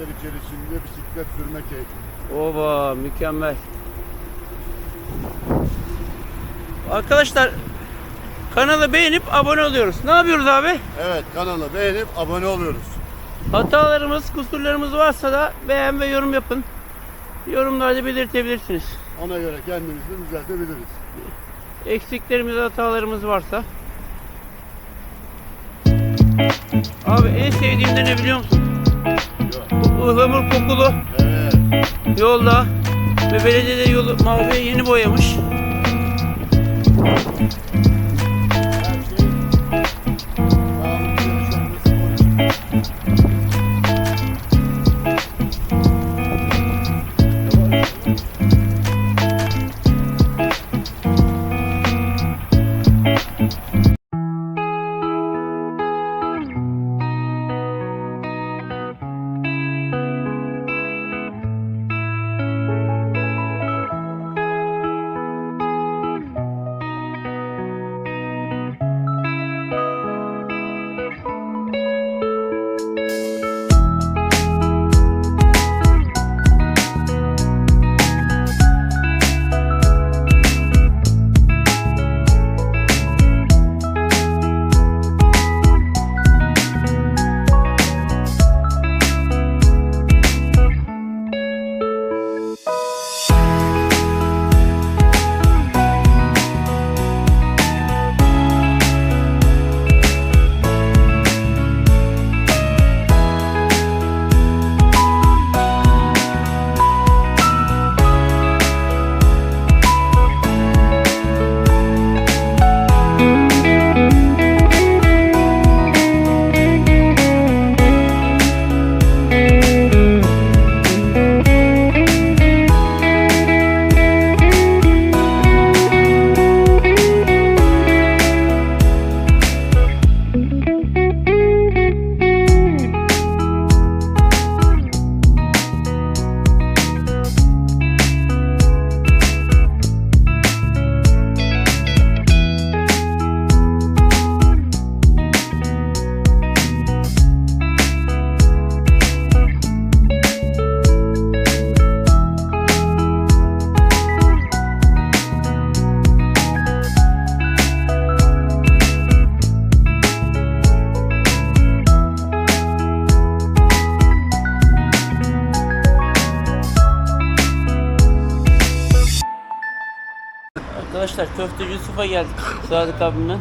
Kentler içerisinde bisiklet sürme keyfi. Oba mükemmel. Arkadaşlar kanalı beğenip abone oluyoruz. Ne yapıyoruz abi? Evet kanalı beğenip abone oluyoruz. Hatalarımız, kusurlarımız varsa da beğen ve yorum yapın. Yorumlarda belirtebilirsiniz. Ona göre kendimizi düzeltebiliriz. Eksiklerimiz, hatalarımız varsa. Abi en sevdiğim de ne biliyor musun? Ihlamur kokulu Evet. yolda ve belediye de yolu maviye yeni boyamış. Yusuf'a geldik. Sadık abimden.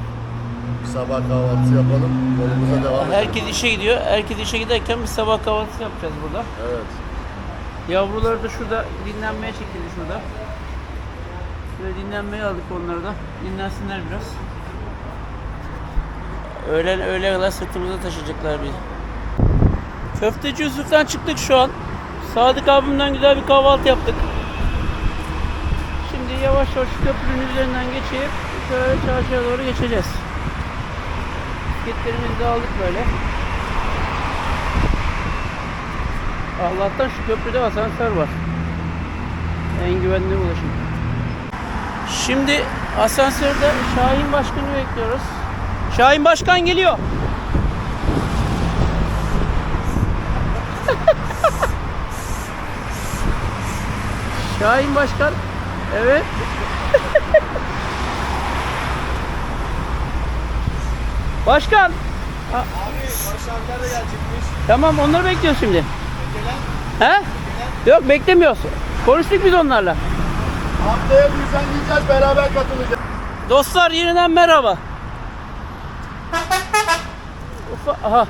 Sabah kahvaltısı yapalım. Yolumuza devam edelim. Herkes işe gidiyor. Herkes işe giderken biz sabah kahvaltısı yapacağız burada. Evet. Yavrular da şurada dinlenmeye çekildi şurada. Şöyle dinlenmeye aldık onları da. Dinlensinler biraz. Öğlen öğle kadar sırtımıza taşıyacaklar bizi. Köfteci Yusuf'tan çıktık şu an. Sadık abimden güzel bir kahvaltı yaptık. Şimdi yavaş yavaş köprünün üzerinden geçip şöyle çarşıya doğru geçeceğiz. Bisikletlerimizi de aldık böyle. Allah'tan şu köprüde asansör var. En güvenli ulaşım. Şimdi asansörde Şahin Başkan'ı bekliyoruz. Şahin Başkan geliyor. Şahin Başkan. Evet. Başkan. Abi Barış abiler de gelecekmiş. Tamam onları bekliyoruz şimdi. He? Yok beklemiyoruz. Konuştuk biz onlarla. Haftaya düzenleyeceğiz. Beraber katılacağız. Dostlar yeniden merhaba. Ufa, aha.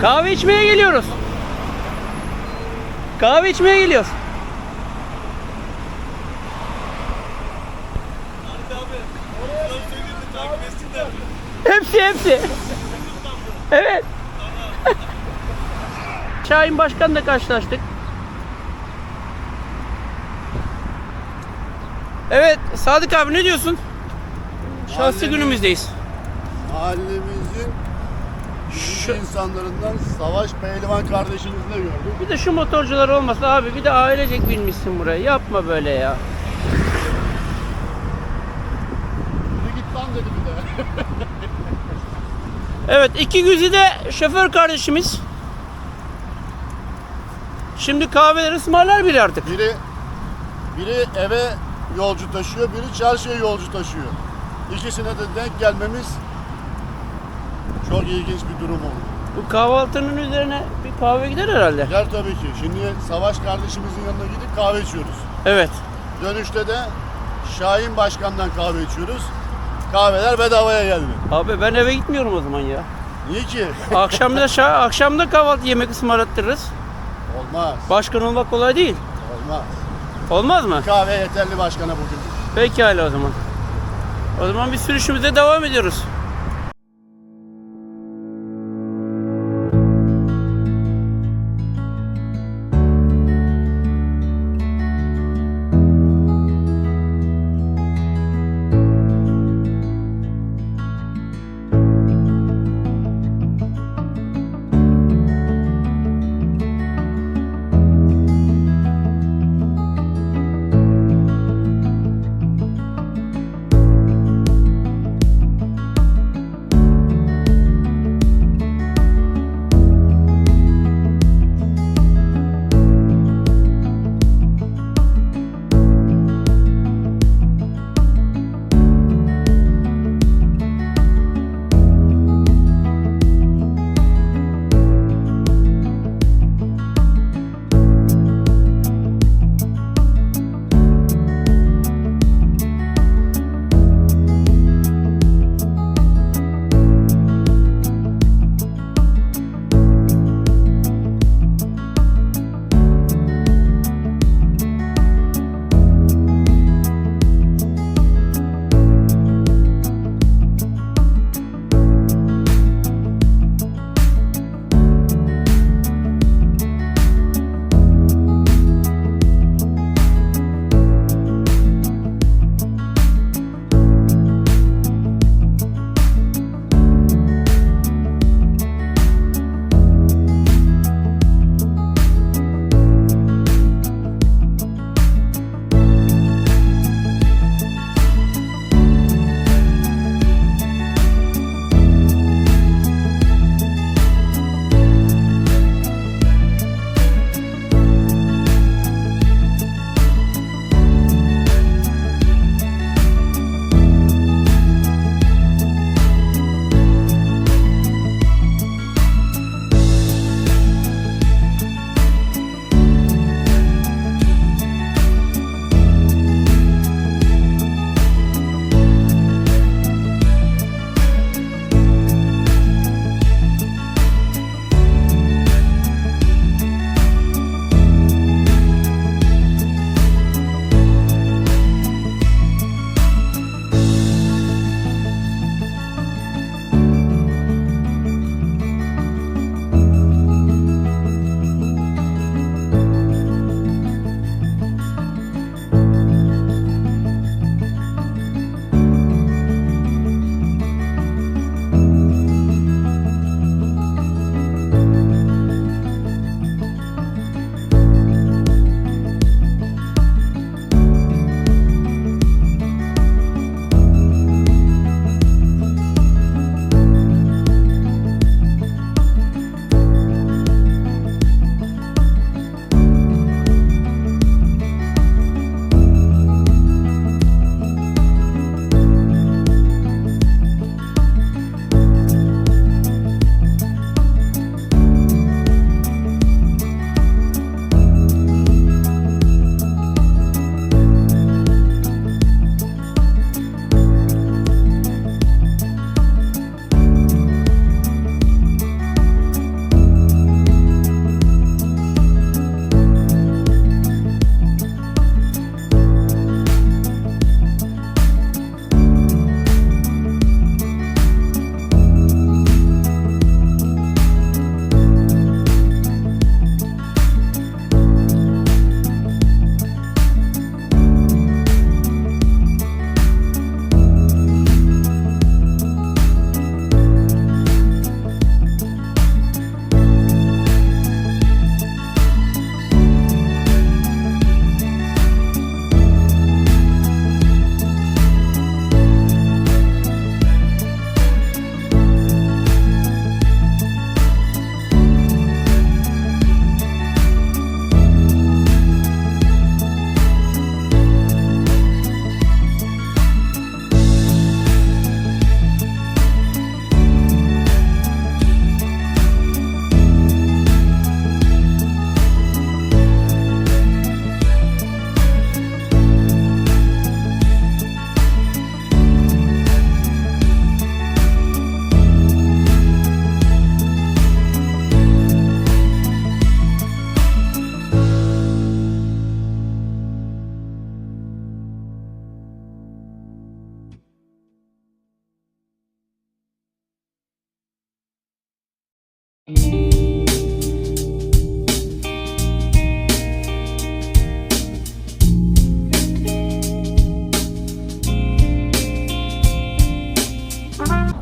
Kahve içmeye geliyoruz. Kahve içmeye geliyoruz. Hepsi hepsi. Evet. Şahin Başkan'la karşılaştık. Evet Sadık abi ne diyorsun? Mahallemiz- günümüzdeyiz. Mahallemizin Şu, insanlarından Savaş Pehlivan kardeşimizi de gördük. bir de şu motorcular olmasa abi bir de ailecek binmişsin buraya. Yapma böyle ya. Bir git lan dedi bir de. Evet iki güzide de şoför kardeşimiz. Şimdi kahveleri ısmarlar biri artık. Biri biri eve yolcu taşıyor, biri çarşıya yolcu taşıyor. İkisine de denk gelmemiz çok ilginç bir durum oldu. Bu kahvaltının üzerine bir kahve gider herhalde. Gider tabii ki. Şimdi Savaş kardeşimizin yanına gidip kahve içiyoruz. Evet. Dönüşte de Şahin Başkan'dan kahve içiyoruz. Kahveler bedavaya geldi. Abi ben eve gitmiyorum o zaman ya. Niye ki? Akşam da şa- akşam da kahvaltı yemek ısmarlattırırız. Olmaz. Başkan olmak kolay değil. Olmaz. Olmaz mı? Kahve yeterli başkana bugün. Pekala o zaman. O zaman biz sürüşümüze devam ediyoruz.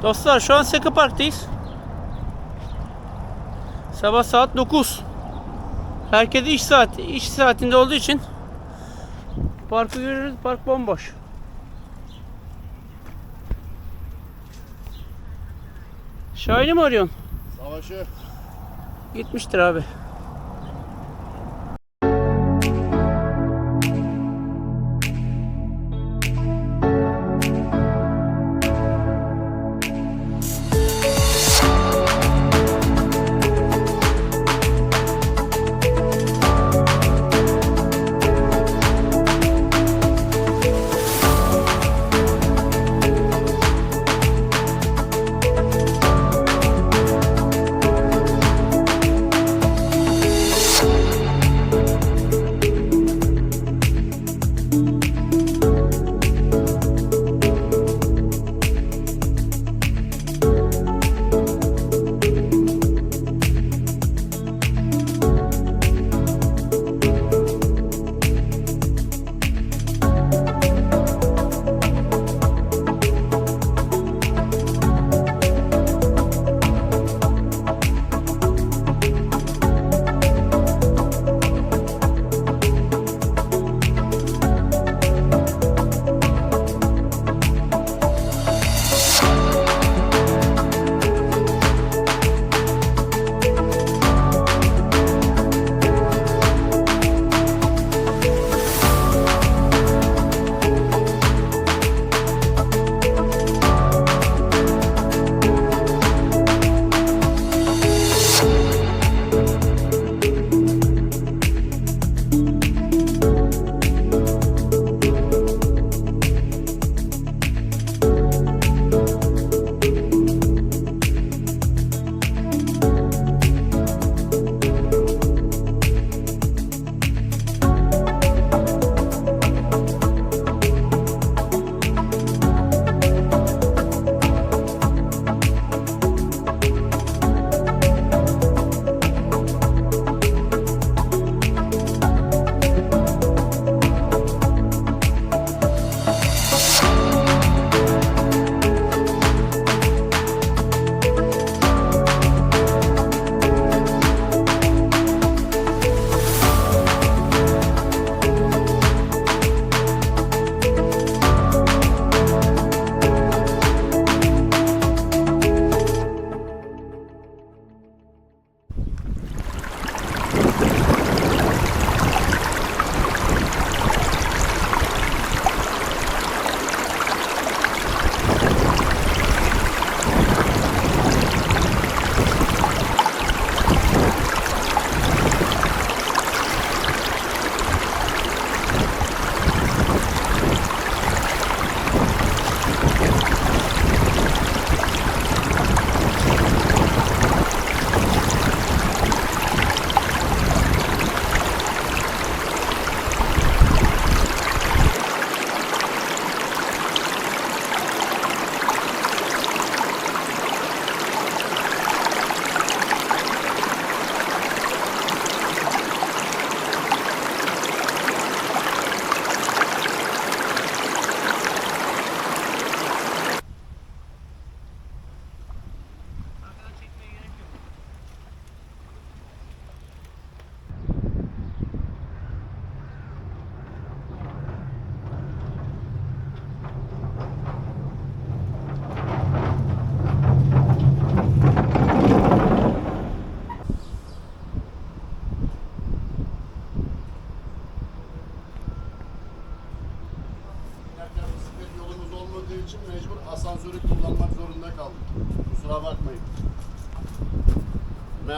Dostlar şu an Seka Park'tayız. Sabah saat 9. Herkes iş saati, iş saatinde olduğu için parkı görüyoruz. Park bomboş. Şahin'i mi arıyorsun? Savaşı. Gitmiştir abi.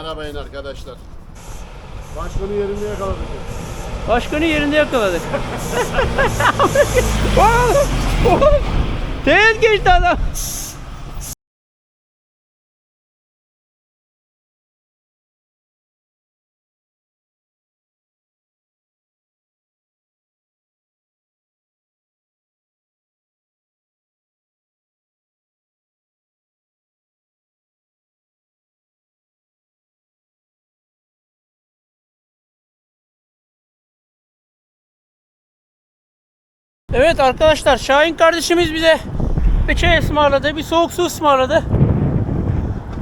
Merhabayın arkadaşlar. Başkanı yerinde yakaladık. Başkanı yerinde yakaladık. Teğet geçti adam. Evet arkadaşlar Şahin kardeşimiz bize kahve çay ısmarladı. Bir soğuk su ısmarladı.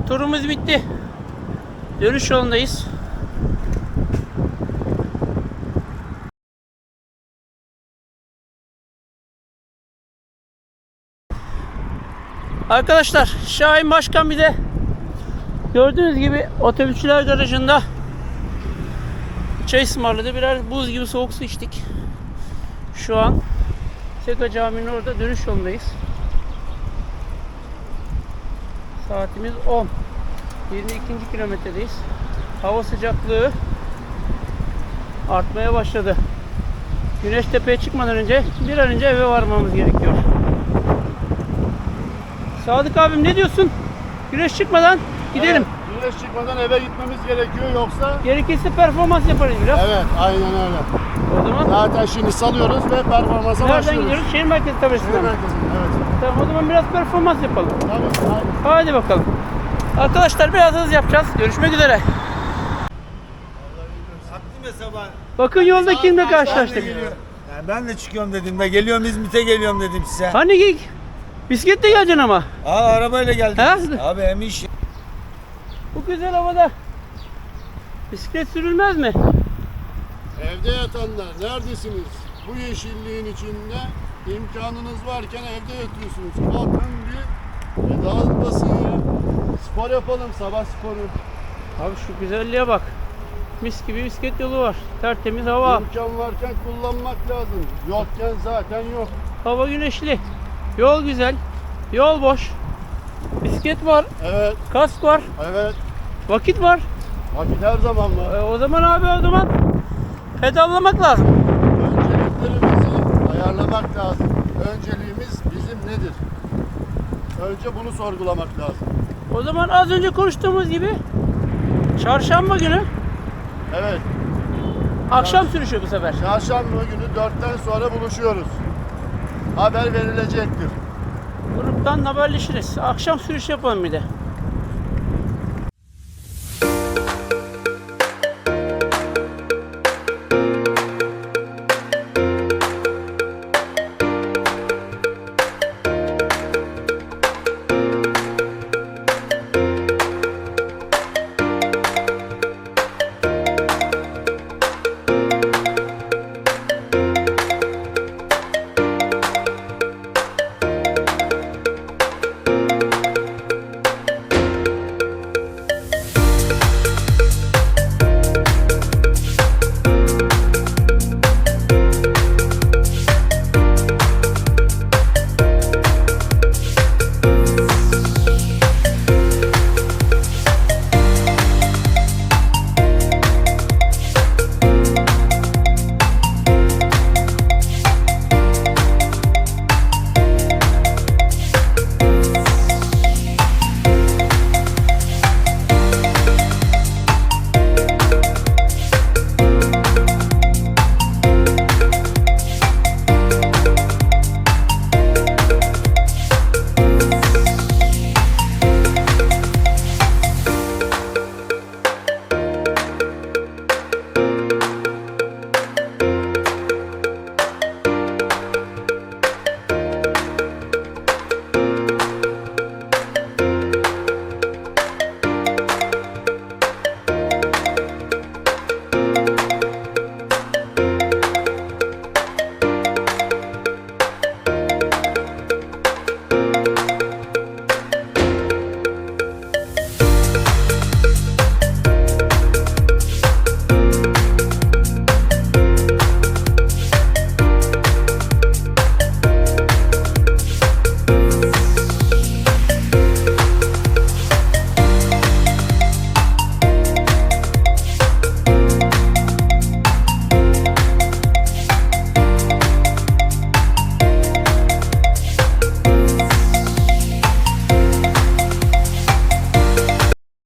Turumuz bitti. Dönüş yolundayız. Arkadaşlar Şahin Başkan bize gördüğünüz gibi otobüsçüler garajında çay ısmarladı. Birer buz gibi soğuk su içtik. Şu an Seka Camii'nin orada dönüş yolundayız. Saatimiz 10. 22. kilometredeyiz. Hava sıcaklığı artmaya başladı. Güneş tepeye çıkmadan önce bir an önce eve varmamız gerekiyor. Sadık abim ne diyorsun? Güneş çıkmadan gidelim. Güneş çıkmadan eve gitmemiz gerekiyor yoksa... Gerekirse performans yaparız biraz. Evet, aynen öyle. O zaman Zaten şimdi salıyoruz ve performansa nereden başlıyoruz. gidiyoruz? Şehir merkezi Şehir tabelasından. merkezinde, evet. Tamam o zaman biraz performans yapalım. Tabii, aynen. Hadi bakalım. Arkadaşlar biraz hız yapacağız. Görüşmek üzere. Bakın yolda kimle karşılaştık. Yani ben de çıkıyorum dedim de geliyorum İzmit'e geliyorum dedim size. Hani gig? Bisikletle geleceksin ama. Aa arabayla geldik. Ha? Abi hem iş. Bu güzel havada. Bisiklet sürülmez mi? Evde yatanlar neredesiniz? Bu yeşilliğin içinde imkanınız varken evde yatıyorsunuz. Kalkın bir pedal basın ya. Spor yapalım sabah sporu. Abi şu güzelliğe bak. Mis gibi bisiklet yolu var. Tertemiz hava. İmkan varken kullanmak lazım. Yokken zaten yok. Hava güneşli. Yol güzel. Yol boş. Bisiklet var. Evet, Kask var. evet. Vakit var. Vakit her zaman var. E, o zaman abi o zaman pedallamak lazım. Önceliklerimizi ayarlamak lazım. Önceliğimiz bizim nedir? Önce bunu sorgulamak lazım. O zaman az önce konuştuğumuz gibi çarşamba günü Evet, akşam sürüşü bu sefer. çarşamba günü 4'ten sonra buluşuyoruz. Haber verilecektir. Gruptan haberleşiriz. Akşam sürüş yapalım bir de.